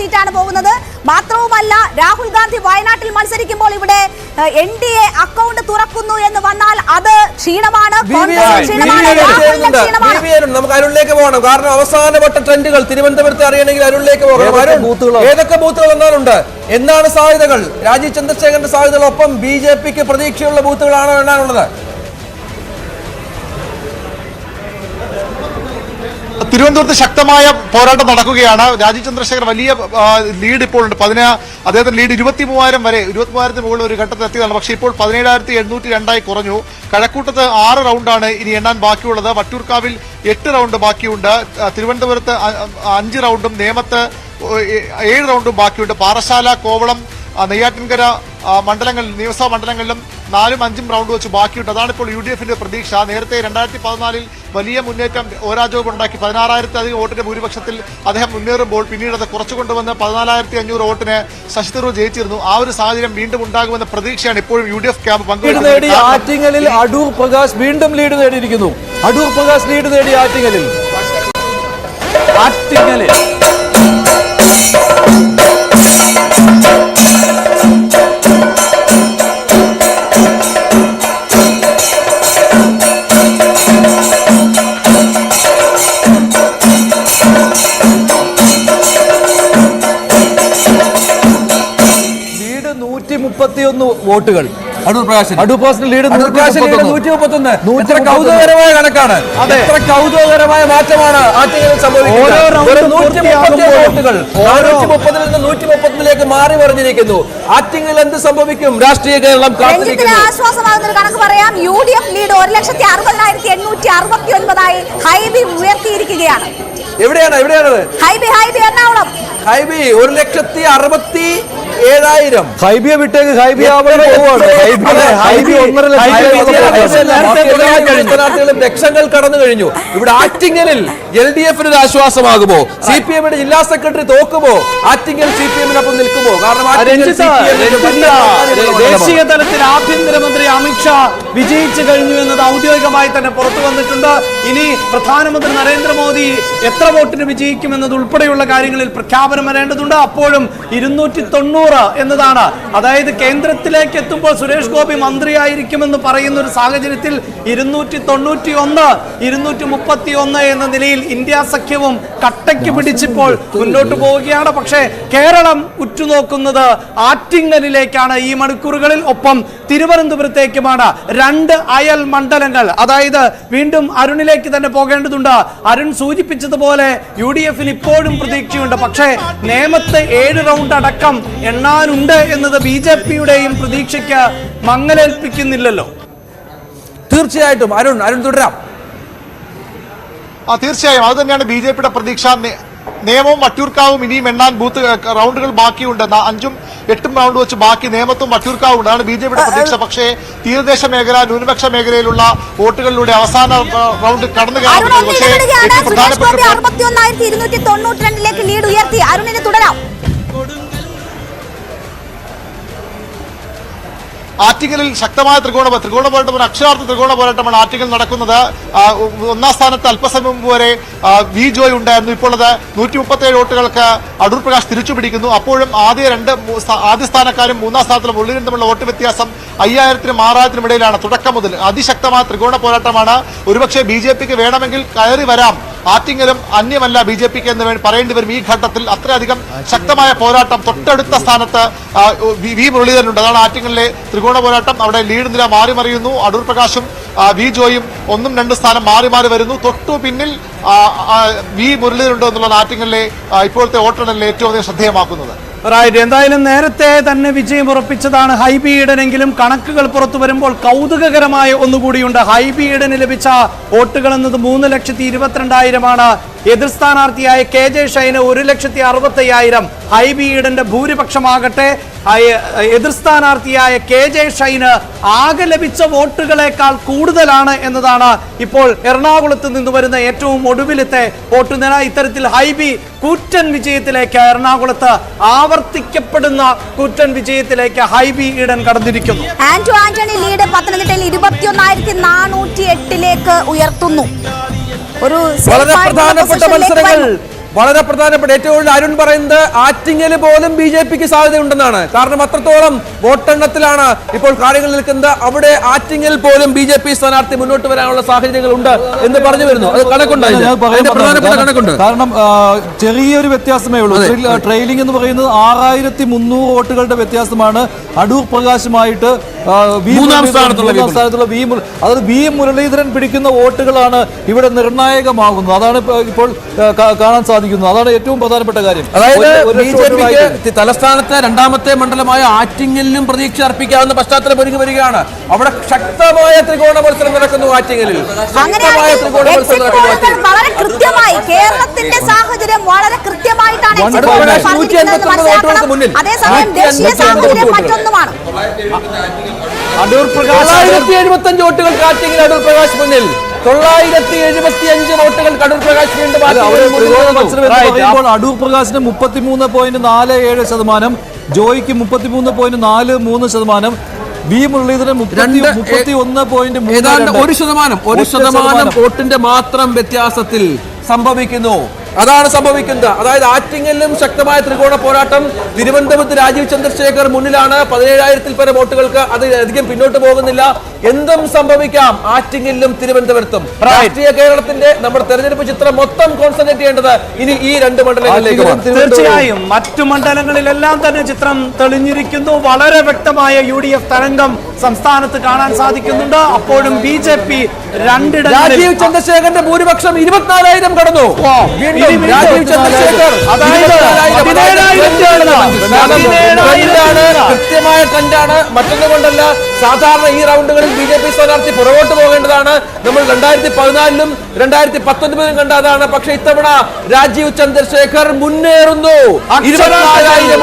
സീറ്റാണ് പോകുന്നത്. മാത്രവുമല്ല രാഹുൽ ഗാന്ധി വയനാട്ടിൽ മത്സരിക്കുമ്പോൾ ഇവിടെ എൻ ഡി എ അക്കൗണ്ട് തുറക്കുന്നു എന്ന് വന്നാൽ അത് ക്ഷീണമാണ്. നമുക്ക് അരുളിലേക്ക് പോകണം. കാരണം അവസാനവട്ട ട്രെൻഡുകൾ തിരുവനന്തപുരത്ത് അറിയണമെങ്കിൽ അരുളിലേക്ക് പോകണം. അരുൺ? ഏതൊക്കെ ബൂത്തുകൾ വന്നാലുണ്ട്? എന്താണ് സാധ്യതകൾ? രാജീവ് ചന്ദ്രശേഖരന്റെ സാധ്യതകളൊപ്പം ബി ജെ പിക്ക് പ്രതീക്ഷയുള്ള ബൂത്തുകളാണോ എണ്ണാനുള്ളത് തിരുവനന്തപുരത്ത് ശക്തമായ പോരാട്ടം നടക്കുകയാണ്. രാജീവ് ചന്ദ്രശേഖർ വലിയ ലീഡ് ഇപ്പോൾ ഉണ്ട്. പതിനാ അദ്ദേഹത്തിന്റെ ലീഡ് ഇരുപത്തി മൂവായിരം വരെ ഇരുപത്തി മൂവായിരത്തിന് മുകളിൽ ഒരു ഘട്ടത്തിൽ എത്തിയതാണ്. പക്ഷേ ഇപ്പോൾ പതിനേഴായിരത്തി എണ്ണൂറ്റി രണ്ടായി കുറഞ്ഞു. കഴക്കൂട്ടത്ത് ആറ് റൗണ്ടാണ് ഇനി എണ്ണാൻ ബാക്കിയുള്ളത്. വട്ടൂർക്കാവിൽ എട്ട് റൗണ്ട് ബാക്കിയുണ്ട്. തിരുവനന്തപുരത്ത് അഞ്ച് റൗണ്ടും നേമത്ത് ഏഴ് റൗണ്ടും ബാക്കിയുണ്ട്. പാറശാല കോവളം നെയ്യാറ്റിൻകര മണ്ഡലങ്ങളിൽ നിയമസഭാ മണ്ഡലങ്ങളിലും നാലും അഞ്ചും റൗണ്ട് വെച്ച് ബാക്കിയുണ്ട്. അതാണ് ഇപ്പോൾ യു ഡി എഫിന്റെ പ്രതീക്ഷ. നേരത്തെ രണ്ടായിരത്തി പതിനാലിൽ വലിയ മുന്നേറ്റം ഓരാജോബ് ഉണ്ടാക്കി. പതിനാറായിരത്തിലധികം വോട്ടിന്റെ ഭൂരിപക്ഷത്തിൽ അദ്ദേഹം മുന്നേറുമ്പോൾ പിന്നീട് അത് കുറച്ചു കൊണ്ടുവന്ന് പതിനാലായിരത്തി അഞ്ഞൂറ് വോട്ടിന് ശശി തരൂർ ജയിച്ചിരുന്നു. ആ ഒരു സാഹചര്യം വീണ്ടും ഉണ്ടാകുമെന്ന പ്രതീക്ഷയാണ് ഇപ്പോഴും യു ഡി എഫ് ക്യാമ്പ് പങ്കുവെക്കുന്നത് ആറ്റിങ്ങലിൽ അടൂർ പ്രകാശ് വീണ്ടും ലീഡ് നേടിയിരിക്കുന്നു. അടൂർ പ്രകാശ് ലീഡ് നേടി ആറ്റിങ്ങലിൽ. ആറ്റിങ്ങലിൽ. മുപ്പത്തിയൊന്ന് വോട്ടുകൾ. അടൂർ പ്രകാശൻ അടൂർ പ്രകാശിന്റെ ലീഡ് അടൂർ ലീഡ് നൂറ്റി മുപ്പത്തൊന്ന് എത്ര കൗതുകകരമായ കണക്കാണ്. എത്ര കൗതുകകരമായ മാറ്റമാണ് സംഭവിക്കുന്നത്. നൂറ്റി വോട്ടുകൾ. നാനൂറ്റി മുപ്പതിൽ നിന്ന് നൂറ്റി മുപ്പത്തിലേക്ക് മാറി മറിഞ്ഞിരിക്കുന്നു ആറ്റിങ്ങിൽ എന്ത് സംഭവിക്കും? രാഷ്ട്രീയ കേരളം ആശ്വാസമാകുന്ന ഒരു കണക്ക് പറയാം. യു ഡി എഫ് ലീഡ് ഒരു ലക്ഷത്തി അറുപതിനായിരത്തി എണ്ണൂറ്റി അറുപത്തി ഒൻപതായി ഹൈബി ഉയർത്തിയിരിക്കുകയാണ്. എവിടെയാണ്? എവിടെയാണത്? ഹൈബി ഹൈബി എറണാകുളം. ഹൈബി ഒരു ലക്ഷത്തി അറുപത്തി ഏഴായിരം. ഹൈബിയ വിട്ടേക്ക് ഹൈബിയ സ്ഥാനാർത്ഥികളും ലക്ഷങ്ങൾ കടന്നു കഴിഞ്ഞു. ഇവിടെ ആറ്റിങ്ങലിൽ എൽ ഡി എഫിന് ഒരു ആശ്വാസമാകുമോ? സി പി എമ്മിന്റെ ജില്ലാ സെക്രട്ടറി തോക്കുമോ? ആറ്റിങ്ങൽ സി പി എമ്മിനൊപ്പം നിൽക്കുമോ കാരണം ദേശീയ തലത്തിൽ ആഭ്യന്തരമന്ത്രി അമിത്ഷാ വിജയിച്ചു കഴിഞ്ഞു എന്നത് ഔദ്യോഗികമായി തന്നെ പുറത്തു വന്നിട്ടുണ്ട്. ഇനി പ്രധാനമന്ത്രി നരേന്ദ്രമോദി എത്ര വോട്ടിന് വിജയിക്കുമെന്നത് ഉൾപ്പെടെയുള്ള കാര്യങ്ങളിൽ പ്രഖ്യാപനം വരേണ്ടതുണ്ട്. അപ്പോഴും ഇരുന്നൂറ്റി തൊണ്ണൂറ് എന്നതാണ്. അതായത് കേന്ദ്രത്തിലേക്ക് എത്തുമ്പോൾ സുരേഷ് ഗോപി മന്ത്രിയായിരിക്കുമെന്ന് പറയുന്ന ഒരു സാഹചര്യത്തിൽ ഇരുന്നൂറ്റി തൊണ്ണൂറ്റി ഒന്ന് ഇരുന്നൂറ്റി മുപ്പത്തി ഒന്ന് എന്ന നിലയിൽ ഇന്ത്യ സഖ്യവും കട്ടയ്ക്ക് പിടിച്ചിപ്പോൾ മുന്നോട്ട് പോവുകയാണ്. പക്ഷേ കേരളം ഉറ്റുനോക്കുന്നത് ആറ്റിങ്ങലിലേക്കാണ്. ഈ മണിക്കൂറുകളിൽ ഒപ്പം തിരുവനന്തപുരത്തേക്കുമാണ്. രണ്ട് അയൽ മണ്ഡലങ്ങൾ അതായത് വീണ്ടും അരുണിലേക്ക് തന്നെ പോകേണ്ടതുണ്ട്. അരുൺ സൂചിപ്പിച്ചതുപോലെ യു ഡി എഫിന് ഇപ്പോഴും പ്രതീക്ഷയുണ്ട്. പക്ഷേ നേമത്ത് ഏഴ് റൗണ്ട് അടക്കം എണ്ണാനുണ്ട് എന്നത് ബി ജെ പിയുടെയും പ്രതീക്ഷയ്ക്ക് മങ്ങലേൽപ്പിക്കുന്നില്ലല്ലോ. തീർച്ചയായിട്ടും. അരുൺ അരുൺ തുടരാം. ആ തീർച്ചയായും. അത് തന്നെയാണ് ബി ജെ പിയുടെ പ്രതീക്ഷ. നിയമവും വട്ടിയൂർക്കാവും ഇനിയും എണ്ണാൻ ബൂത്ത് റൗണ്ടുകൾ ബാക്കിയുണ്ട്. അഞ്ചും എട്ടും റൗണ്ട് വെച്ച് ബാക്കി നിയമത്തും വട്ടിയൂർക്കാവും ഉണ്ട് അതാണ് ബി ജെ പിയുടെ പ്രതീക്ഷ. പക്ഷേ തീരദേശ മേഖല ന്യൂനപക്ഷ മേഖലയിലുള്ള വോട്ടുകളിലൂടെ അവസാന റൗണ്ട് കടന്നു കയറുന്നുണ്ട് പക്ഷേ ഏറ്റവും പ്രധാനപ്പെട്ട ലീഡ് ഉയർത്തി. അരുണിന് തുടരാം. ആറ്റിങ്ങലിൽ ശക്തമായ ത്രികോണ ത്രികോണ പോരാട്ടം അക്ഷരാർത്ഥ ത്രികോണ പോരാട്ടമാണ് ആറ്റിങ്ങൽ നടക്കുന്നത് ഒന്നാം സ്ഥാനത്ത് അല്പസമയം മുമ്പ് വരെ വി ജോയ് ഉണ്ടായിരുന്നു. ഇപ്പോൾ അത് നൂറ്റി മുപ്പത്തേഴ് വോട്ടുകൾക്ക് അടൂർ പ്രകാശ് തിരിച്ചു പിടിക്കുന്നു അപ്പോഴും ആദ്യ രണ്ട് ആദ്യ സ്ഥാനക്കാരും മൂന്നാം സ്ഥാനത്തിലും ഉള്ളിലും തമ്മിലുള്ള വോട്ട് വ്യത്യാസം അയ്യായിരത്തിനും ആറായിരത്തിനും ഇടയിലാണ്. തുടക്കം മുതൽ അതിശക്തമായ ത്രികോണ പോരാട്ടമാണ്. ഒരുപക്ഷെ ബി വേണമെങ്കിൽ കയറി വരാം. ആറ്റിങ്ങലും അന്യമല്ല ബി ജെ പിക്ക് എന്ന് വേണ്ടി പറയേണ്ടി വരും. ഈ ഘട്ടത്തിൽ അത്രയധികം ശക്തമായ പോരാട്ടം തൊട്ടടുത്ത സ്ഥാനത്ത് വി മുരളീധരനുണ്ട്. അതാണ് ആറ്റിങ്ങലിലെ ത്രികോണ പോരാട്ടം. അവിടെ ലീഡ് നില മാറി മറിയുന്നു അടൂർ പ്രകാശും വി ജോയും ഒന്നും രണ്ട് സ്ഥാനം മാറി മാറി വരുന്നു. തൊട്ടു പിന്നിൽ വി മുരളീധരനുണ്ട് എന്നുള്ളതാണ് ആറ്റിങ്ങലിലെ ഇപ്പോഴത്തെ വോട്ടെണ്ണലിൽ ഏറ്റവും അധികം ശ്രദ്ധേയമാക്കുന്നത്. റൈറ്റ് എന്തായാലും നേരത്തെ തന്നെ വിജയം ഉറപ്പിച്ചതാണ് ഹൈബി ഈഡനെങ്കിലും കണക്കുകൾ പുറത്തു വരുമ്പോൾ കൗതുകകരമായ ഒന്നുകൂടിയുണ്ട്. ഹൈബി ഈഡന് ലഭിച്ച വോട്ടുകൾ എന്നത് മൂന്ന് ലക്ഷത്തി ഇരുപത്തിരണ്ടായിരമാണ്. എതിർ സ്ഥാനാർത്ഥിയായ കെ ജെ ഷൈന് ഒരു ലക്ഷത്തി അറുപത്തി അയ്യായിരം ഹൈബി ഈഡന്റെ ഭൂരിപക്ഷമാകട്ടെ. എതിർ സ്ഥാനാർത്ഥിയായ കെ ജെ ഷൈന് ആകെ ലഭിച്ച വോട്ടുകളേക്കാൾ കൂടുതലാണ് എന്നതാണ് ഇപ്പോൾ എറണാകുളത്ത് നിന്ന് വരുന്ന ഏറ്റവും ഒടുവിലത്തെ വോട്ട് നില ഇത്തരത്തിൽ ഹൈബി കൂറ്റൻ വിജയത്തിലേക്ക് എറണാകുളത്ത് ആവർത്തിക്കപ്പെടുന്ന കൂറ്റൻ വിജയത്തിലേക്ക് ഹൈബി ഈഡൻ കടന്നിരിക്കുന്നു. ആന്റോ ആന്റണി ലീഡ് പത്തനംതിട്ടയിൽ ഇരുപത്തിയൊന്നായിരത്തി നാനൂറ്റി എട്ടിലേക്ക് ഉയർത്തുന്നു. ഒരു വളരെ പ്രധാനപ്പെട്ട മത്സരങ്ങൾ. വളരെ പ്രധാനപ്പെട്ട ഏറ്റവും കൂടുതൽ അരുൺ പറയുന്നത് ആറ്റിങ്ങൽ പോലും ബി ജെ പിക്ക് സാധ്യതയുണ്ടെന്നാണ്. കാരണം അത്രത്തോളം വോട്ടെണ്ണത്തിലാണ് ഇപ്പോൾ കാര്യങ്ങൾ നിൽക്കുന്നത്. അവിടെ ആറ്റിങ്ങൽ പോലും ബി ജെ പി സ്ഥാനാർത്ഥി മുന്നോട്ട് വരാനുള്ള സാഹചര്യങ്ങൾ ഉണ്ട് എന്ന് പറഞ്ഞു വരുന്നു. അത് കണക്കുണ്ട്. കാരണം ചെറിയൊരു വ്യത്യാസമേ ഉള്ളൂ. ട്രെയിലിംഗ് എന്ന് പറയുന്നത് ആറായിരത്തി മുന്നൂറ് വോട്ടുകളുടെ വ്യത്യാസമാണ്. അടൂർ പ്രകാശുമായിട്ട് വി സ്ഥാനത്തുള്ള അതായത് വി മുരളീധരൻ പിടിക്കുന്ന വോട്ടുകളാണ് ഇവിടെ നിർണായകമാകുന്നത്. അതാണ് ഇപ്പോൾ കാണാൻ സാധിക്കുന്നത്. അതാണ് ഏറ്റവും പ്രധാനപ്പെട്ട കാര്യം. അതായത് ബി ജെ. പിക്ക് തലസ്ഥാനത്തെ രണ്ടാമത്തെ മണ്ഡലമായ ആറ്റിങ്ങലിലും പ്രതീക്ഷ അർപ്പിക്കാവുന്ന പശ്ചാത്തലം ഒരുങ്ങി വരികയാണ്. അവിടെ ശക്തമായ ത്രികോണ മത്സരം നടക്കുന്നു ആറ്റിങ്ങലിൽ. ശക്തമായ ത്രികോണ മത്സരം നടക്കുന്നു വളരെ കൃത്യമായി കേരളത്തിന്റെ സാഹചര്യം വളരെ കൃത്യമായിട്ടാണ് One എക്സിറ്റ് point പോളുകൾ nine. പറഞ്ഞിരിക്കുന്നതെന്ന് 189 വോട്ടുകൾക്ക് മുന്നിൽ. അതേസമയം ദേശീയ 189 സാഹചര്യം മറ്റൊന്നുമാണ്. അടൂർ പ്രകാശ് തൊള്ളായിരത്തി എഴുപത്തി അഞ്ച് വോട്ടുകൾ കാറ്റെങ്കിൽ അടൂർ പ്രകാശ് മുന്നിൽ. തൊള്ളായിരത്തി എഴുപത്തി അഞ്ച് വോട്ടുകൾ കടൂർ പ്രകാശ് വീണ്ടും അടൂർ പ്രകാശിന് മുപ്പത്തിമൂന്ന് പോയിന്റ് നാല് ഏഴ് ശതമാനം ജോയിക്ക് മുപ്പത്തിമൂന്ന് പോയിന്റ് നാല് മൂന്ന് ശതമാനം വി മുരളീധരൻ മുപ്പത്തി ഒന്ന് പോയിന്റ് ഏതാണ്ട് ഒരു ശതമാനം ഒരു ശതമാനം. വോട്ടിന്റെ മാത്രം വ്യത്യാസത്തിൽ സംഭവിക്കുന്നു. അതാണ് സംഭവിക്കുന്നത്. അതായത് ആറ്റിങ്ങലിലും ശക്തമായ ത്രികോണ പോരാട്ടം തിരുവനന്തപുരത്ത് രാജീവ് ചന്ദ്രശേഖർ മുന്നിലാണ്. പതിനേഴായിരത്തിൽ പരം വോട്ടുകൾക്ക് അത് അധികം പിന്നോട്ട് പോകുന്നില്ല. എന്തും സംഭവിക്കാം ആറ്റിങ്ങലിലും തിരുവനന്തപുരത്തും. രാഷ്ട്രീയ കേരളത്തിന്റെ നമ്മുടെ തെരഞ്ഞെടുപ്പ് ചിത്രം മൊത്തം കോൺസെൻട്രേറ്റ് ചെയ്യേണ്ടത് ഇനി ഈ രണ്ട് മണ്ഡലങ്ങളിലേക്കും തീർച്ചയായും മറ്റു മണ്ഡലങ്ങളിലെല്ലാം തന്നെ ചിത്രം തെളിഞ്ഞിരിക്കുന്നു. വളരെ വ്യക്തമായ യു ഡി എഫ് തരംഗം സംസ്ഥാനത്ത് കാണാൻ സാധിക്കുന്നുണ്ട്. അപ്പോഴും ബി ജെ പി രണ്ടിടം രാജീവ് ചന്ദ്രശേഖരന്റെ ഭൂരിപക്ഷം ഇരുപത്തിനാലായിരം കടന്നു. വീണ്ടും രാജീവ് ചന്ദ്രശേഖർ. കൃത്യമായ ട്രെൻഡാണ്. മറ്റൊന്നും കൊണ്ടല്ല. സാധാരണ ഈ റൗണ്ടുകളിൽ ബി ജെ പി സ്ഥാനാർത്ഥി പുറകോട്ട് പോകേണ്ടതാണ്. നമ്മൾ രണ്ടായിരത്തി പതിനാലിലും രണ്ടായിരത്തി പത്തൊൻപതിലും കണ്ടതാണ്. പക്ഷെ ഇത്തവണ രാജീവ് ചന്ദ്രശേഖർ മുന്നേറുന്നു. ഇരുപത്തിനാലായിരം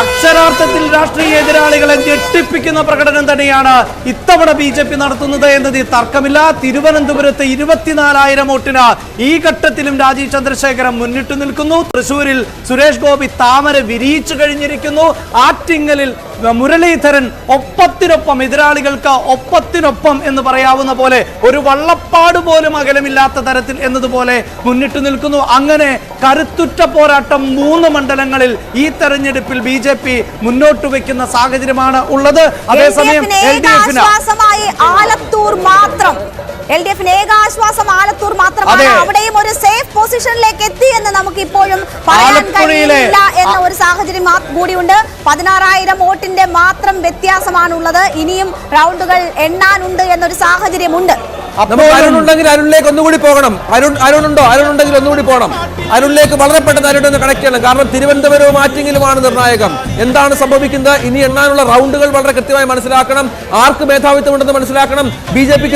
അക്ഷരാർത്ഥത്തിൽ രാഷ്ട്രീയ എതിരാളികളെ ഞെട്ടിപ്പിക്കുന്ന പ്രകടനം തന്നെയാണ് ഇത്തവണ ബി ജെ പി നടത്തുന്നത് എന്നതിൽ തർക്കമില്ല. തിരുവനന്തപുരത്ത് ഇരുപത്തിനാലായിരം വോട്ടിന് ഈ ഘട്ടത്തിലും രാജീവ് ചന്ദ്രശേഖരൻ മുന്നിട്ടു നിൽക്കുന്നു. തൃശൂരിൽ സുരേഷ് ഗോപി താമര വിരിയിച്ചു കഴിഞ്ഞിരിക്കുന്നു. ആറ്റിങ്ങലിൽ മുരളീധരൻ ഒപ്പത്തിനൊപ്പം എതിരാളികൾക്ക് ഒപ്പത്തിനൊപ്പം എന്ന് പറയാവുന്ന പോലെ ഒരു വള്ളപ്പാട് പോലും അകലമില്ലാത്ത തരത്തിൽ എന്നതുപോലെ മുന്നിട്ട് നിൽക്കുന്നു. അങ്ങനെ കരുത്തുറ്റ പോരാട്ടം മൂന്ന് മണ്ഡലങ്ങളിൽ ഈ തെരഞ്ഞെടുപ്പിൽ ബി ജെ പി മുന്നോട്ട് വെക്കുന്ന സാഹചര്യമാണ് ഉള്ളത്. അതേസമയം എൽ ഡി എഫിന് ആലത്തൂർ മാത്രം. എൽ ഡി എഫിന് ഏക ആശ്വാസം ആലത്തൂർ മാത്രമാണ്. അവിടെയും ഒരു സേഫ് പൊസിഷനിലേക്ക് എത്തി എന്ന് നമുക്ക് ഇപ്പോഴും പറയാൻ കഴിയുന്നില്ല കഴിയില്ല എന്ന ഒരു സാഹചര്യം കൂടിയുണ്ട്. പതിനാറായിരം വോട്ടിന്റെ മാത്രം വ്യത്യാസമാണുള്ളത്. ഇനിയും റൗണ്ടുകൾ എണ്ണാനുണ്ട് എന്നൊരു സാഹചര്യമുണ്ട്. അരുണിലേക്ക് ഒന്നുകൂടി പോകണം. അരുൺ അരുണുണ്ടോ? അരുണുണ്ടെങ്കിൽ അരുൺ ഉണ്ടെങ്കിൽ ഒന്നുകൂടി പോകണം. അരുണിലേക്ക് വളരെ പെട്ടെന്ന് അരുൺ ഒന്ന് കണക്ട് ചെയ്യണം. കാരണം തിരുവനന്തപുരവും മാറ്റിങ്ങിലുമാണ് നിർണായകം. എന്താണ് സംഭവിക്കുന്നത്? ഇനി എണ്ണാനുള്ള റൗണ്ടുകൾ വളരെ കൃത്യമായി മനസ്സിലാക്കണം. ആർക്ക് മേധാവിത്വം ഉണ്ടെന്ന് മനസ്സിലാക്കണം. ബി ജെ പിക്ക്